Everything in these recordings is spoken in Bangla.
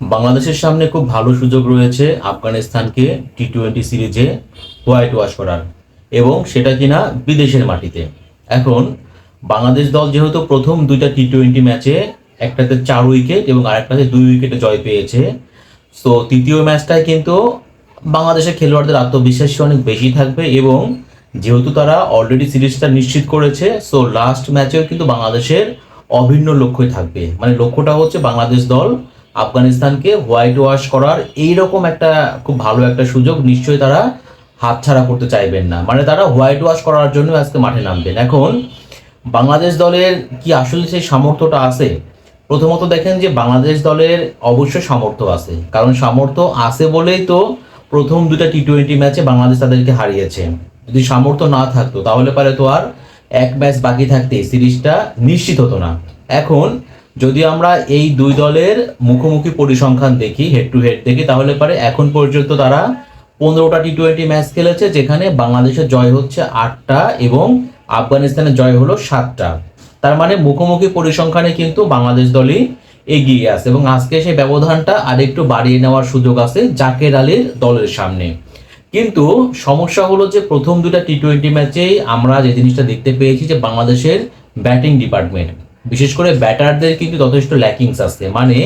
বাংলাদেশের সামনে খুব ভালো সুযোগ রয়েছে আফগানিস্তানকে টি টোয়েন্টি সিরিজে হোয়াইট ওয়াশ করার, এবং সেটা কিনা বিদেশের মাটিতে। এখন, বাংলাদেশ দল যেহেতু প্রথম দুইটা টি টোয়েন্টি ম্যাচে একটাতে চার উইকেট এবং আরেকটাতে দুই উইকেটে জয় পেয়েছে তো তৃতীয় ম্যাচটায় কিন্তু বাংলাদেশের খেলোয়াড়দের আত্মবিশ্বাসী অনেক বেশি থাকবে এবং যেহেতু তারা অলরেডি সিরিজটা নিশ্চিত করেছে সো লাস্ট ম্যাচেও কিন্তু বাংলাদেশের অভিন্ন লক্ষ্যই থাকবে। মানে লক্ষ্যটা হচ্ছে বাংলাদেশ দল আফগানিস্তানকে হোয়াইট ওয়াশ করার এইরকম একটা খুব ভালো একটা সুযোগ নিশ্চয়ই তারা হাতছাড়া করতে চাইবেন না। মানে তারা হোয়াইট ওয়াশ করার জন্য আজকে মাঠে নামবেন। এখন বাংলাদেশ দলের কি আসলে সেই সামর্থ্যটা আছে? প্রথমত দেখেন যে বাংলাদেশ দলের অবশ্যই সামর্থ্য আছে। কারণ সামর্থ্য আছে বলেই তো প্রথম দুটা টি টোয়েন্টি ম্যাচে বাংলাদেশ তাদেরকে হারিয়েছে। যদি সামর্থ্য না থাকতো, তাহলে পারে তো আর এক ম্যাচ বাকি থাকতে সিরিজটা নিশ্চিত হতো না। এখন যদি আমরা এই দুই দলের মুখোমুখি পরিসংখ্যান দেখি হেড টু হেড দেখি, তাহলে পারে এখন পর্যন্ত তারা পনেরোটা টি টোয়েন্টি ম্যাচ খেলেছে, যেখানে বাংলাদেশের জয় হচ্ছে আটটা এবং আফগানিস্তানের জয় হলো সাতটা। তার মানে মুখোমুখি পরিসংখ্যানে কিন্তু বাংলাদেশ দলই এগিয়ে আছে এবং আজকে সেই ব্যবধানটা আরেকটু বাড়িয়ে নেওয়ার সুযোগ আছে জাকের আলীর দলের সামনে। কিন্তু সমস্যা হলো যে প্রথম দুটা টি টোয়েন্টি ম্যাচেই আমরা যে জিনিসটা দেখতে পেয়েছি যে বাংলাদেশের ব্যাটিং ডিপার্টমেন্ট বিশেষ করে ব্যাটারদের কিন্তু যথেষ্ট ল্যাকিংস আছে। মানে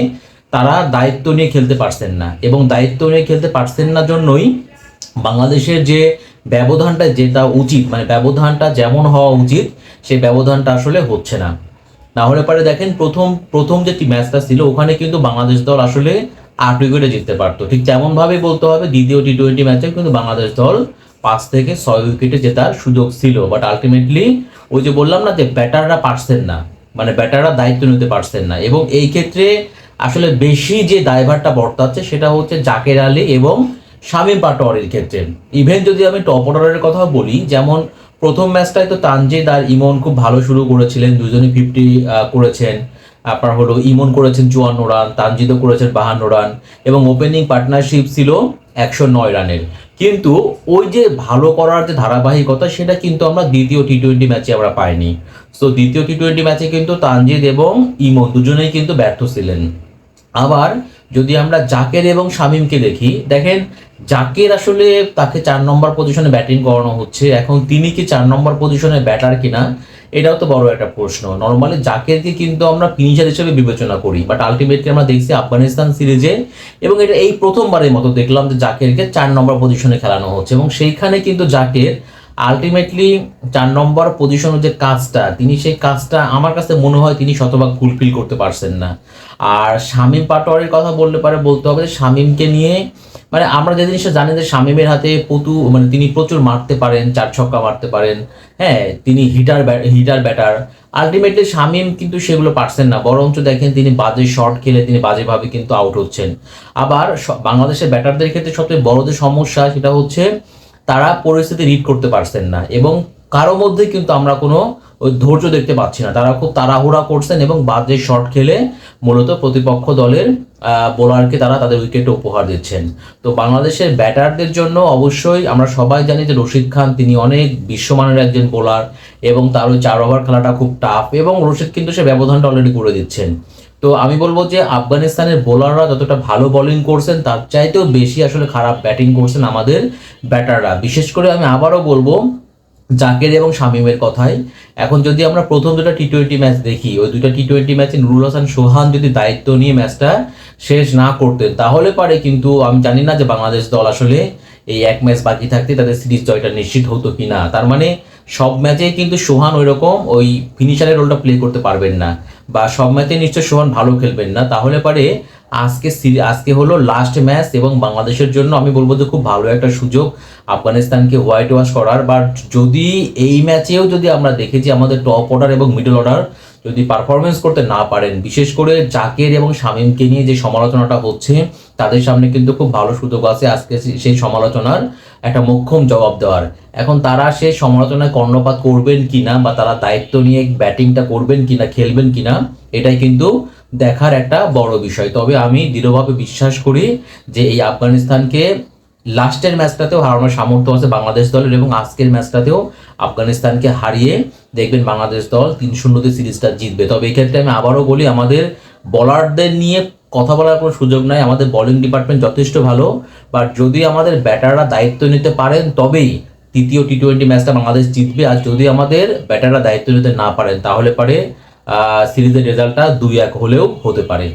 তারা দায়িত্ব নিয়ে খেলতে পারছেন না এবং দায়িত্ব নিয়ে খেলতে পারছেন না জন্যই বাংলাদেশের যে ব্যবধানটা যেটা উচিত মানে ব্যবধানটা যেমন হওয়া উচিত, সেই ব্যবধানটা আসলে হচ্ছে না। না হলে পারে দেখেন প্রথম প্রথম যে ম্যাচটা ছিল, ওখানে কিন্তু বাংলাদেশ দল আসলে আট উইকেটে জিততে পারতো। ঠিক তেমন ভাবে বলতে হবে, দ্বিতীয় টি টোয়েন্টি ম্যাচে কিন্তু বাংলাদেশ দল পাঁচ থেকে ছয় উইকেটে জেতার সুযোগ ছিল। বাট আলটিমেটলি ওই যে বললাম না যে ব্যাটাররা পারছেন না মানে ব্যাটাররা দায়িত্ব নিতে পারছেন না। এবং এই ক্ষেত্রে আসলে বেশি যে দায়ভারটা বর্তাচ্ছে সেটা হচ্ছে জাকের আলী এবং শামীম পাটোয়ারির ক্ষেত্রে। ইভেন যদি আমি টপ অর্ডারের কথা বলি, যেমন প্রথম ম্যাচটায় তো তানজিদ আর ইমন খুব ভালো শুরু করেছিলেন, দুজনই ফিফটি করেছেন। আপনার হলো ইমন করেছেন চুয়ান্ন রান তানজিদও করেছেন বাহান্ন রান এবং ওপেনিং পার্টনারশিপ ছিল একশো নয় রানের। কিন্তু ওই যে ভালো করার যে ধারাবাহিকতা, সেটা কিন্তু আমরা দ্বিতীয় টি টোয়েন্টি ম্যাচে আমরা পাইনি। সো দ্বিতীয় টি টোয়েন্টি ম্যাচে কিন্তু তানজিদ এবং ইমন দুজনেই কিন্তু ব্যর্থ ছিলেন। আবার যদি আমরা জাকের এবং শামিমকে দেখি, দেখেন জাকের আসলে তাকে চার নম্বর পজিশনে ব্যাটিং করানো হচ্ছে। এখন তিনি কি চার নম্বর পজিশনে ব্যাটার কিনা এটাও তো বড় একটা প্রশ্ন। নর্মালি জাকেরকে কিন্তু আমরা ফিনিশার হিসেবে বিবেচনা করি বাট আলটিমেটলি আমরা দেখছি আফগানিস্তান সিরিজে এবং এটা এই প্রথমবারের মতো দেখলাম যে জাকেরকে চার নম্বর পজিশনে খেলানো হচ্ছে এবং সেইখানে কিন্তু জাকের আলটিমেটলি চার নম্বর পজিশনের যে কাজটা, তিনি সেই কাজটা আমার কাছে মনে হয় তিনি শতভাগ ফুলফিল করতে পারছেন না। আর শামীম পাটোয়ারির কথা বললে পারে বলতে হবে যে শামীমকে নিয়ে মানে আমরা যে জিনিসটা জানি যে শামীমের হাতে প্রতু মানে তিনি প্রচুর মারতে পারেন, চার ছক্কা মারতে পারেন হ্যাঁ তিনি hitter hitter batter ultimately Shamim কিন্তু সেগুলো পারছেন না, বরঞ্চ দেখেন তিনি বাজে শট খেলে তিনি বাজেভাবে কিন্তু আউট হচ্ছেন। আবার বাংলাদেশের ব্যাটারদের ক্ষেত্রে সবচেয়ে বড় যে সমস্যা সেটা হচ্ছে তারা পরিস্থিতি রিড করতে পারছেন না এবং কারও মধ্যে কিন্তু আমরা কোনো ধৈর্য দেখতে পাচ্ছি না। তারা খুব তাড়াহুড়া করছেন এবং বাজে শট খেলে মূলত প্রতিপক্ষ দলের বোলারকে তারা তাদের উইকেটে উপহার দিচ্ছেন। তো বাংলাদেশের ব্যাটারদের জন্য অবশ্যই আমরা সবাই জানি যে রশিদ খান তিনি অনেক বিশ্বমানের একজন বোলার এবং তার ওই চার ওভার খেলাটা খুব টাফ এবং রশিদ কিন্তু সে ব্যবধানটা অলরেডি করে দিচ্ছেন। তো আমি বলব যে আফগানিস্তানের বোলাররা যতটা ভালো বোলিং করছেন, তার চাইতেও বেশি আসলে খারাপ ব্যাটিং করছেন আমাদের ব্যাটাররা। বিশেষ করে আমি আবারও বলব জাকের এবং শামীমের কথাই। এখন যদি আমরা প্রথম দুটো টি টোয়েন্টি ম্যাচ দেখি, ওই দুটো টি টোয়েন্টি ম্যাচে নুরুল হাসান, সোহান যদি দায়িত্ব নিয়ে ম্যাচটা শেষ না করতেন, তাহলে পারে কিন্তু আমি জানি না যে বাংলাদেশ দল আসলে এই এক ম্যাচ বাকি থাকতে তাদের সিরিজ জয়টা নিশ্চিত হতো কি না তার মানে সব ম্যাচেই কিন্তু সোহান ওই রকম ওই ফিনিশারের রোলটা প্লে করতে পারবেন না। বা সব ম্যাচে নিশ্চয় সোহান ভালো খেলবেন না। তাহলে পরে আজকে আজকে হলো লাস্ট ম্যাচ এবং বাংলাদেশের জন্য আমি বলব যে খুব ভালো একটা সুযোগ আফগানিস্তানকে হোয়াইট ওয়াশ করার। বাট যদি এই ম্যাচেও যদি আমরা দেখেছি আমাদের টপ অর্ডার এবং মিডল অর্ডার যদি পারফরমেন্স করতে না পারেন, বিশেষ করে জাকের এবং শামীমকে নিয়ে যে সমালোচনাটা হচ্ছে, তাদের সামনে কিন্তু খুব ভালো সুযোগ আছে আজকে সেই সমালোচনার একটা মোক্ষম জবাব দেওয়ার। এখন তারা সেই সমালোচনায় কর্ণপাত করবেন কিনা বা তারা দায়িত্ব নিয়ে ব্যাটিংটা করবেন কিনা, খেলবেন কিনা, এটাই কিন্তু দেখার একটা বড় বিষয়। তবে আমি দৃঢ়ভাবে বিশ্বাস করি যে এই আফগানিস্তানকে লাস্টের ম্যাচটাতেও হারানোর সামর্থ্য আছে বাংলাদেশ দলের এবং আজকের ম্যাচটাতেও আফগানিস্তানকে হারিয়ে দেখবেন বাংলাদেশ দল তিন শূন্যতে সিরিজটা জিতবে। তবে এক্ষেত্রে আমি আবারও বলি, আমাদের বলারদের নিয়ে কথা বলার কোনো সুযোগ নাই। আমাদের বোলিং ডিপার্টমেন্ট যথেষ্ট ভালো বাট যদি আমাদের ব্যাটাররা দায়িত্ব নিতে পারেন, তবেই তৃতীয় টি টোয়েন্টি ম্যাচটা বাংলাদেশ জিতবে। আর যদি আমাদের ব্যাটাররা দায়িত্ব নিতে না পারেন, তাহলে পারে সিরিজের রেজাল্টটা দুই এক হলেও হতে পারে।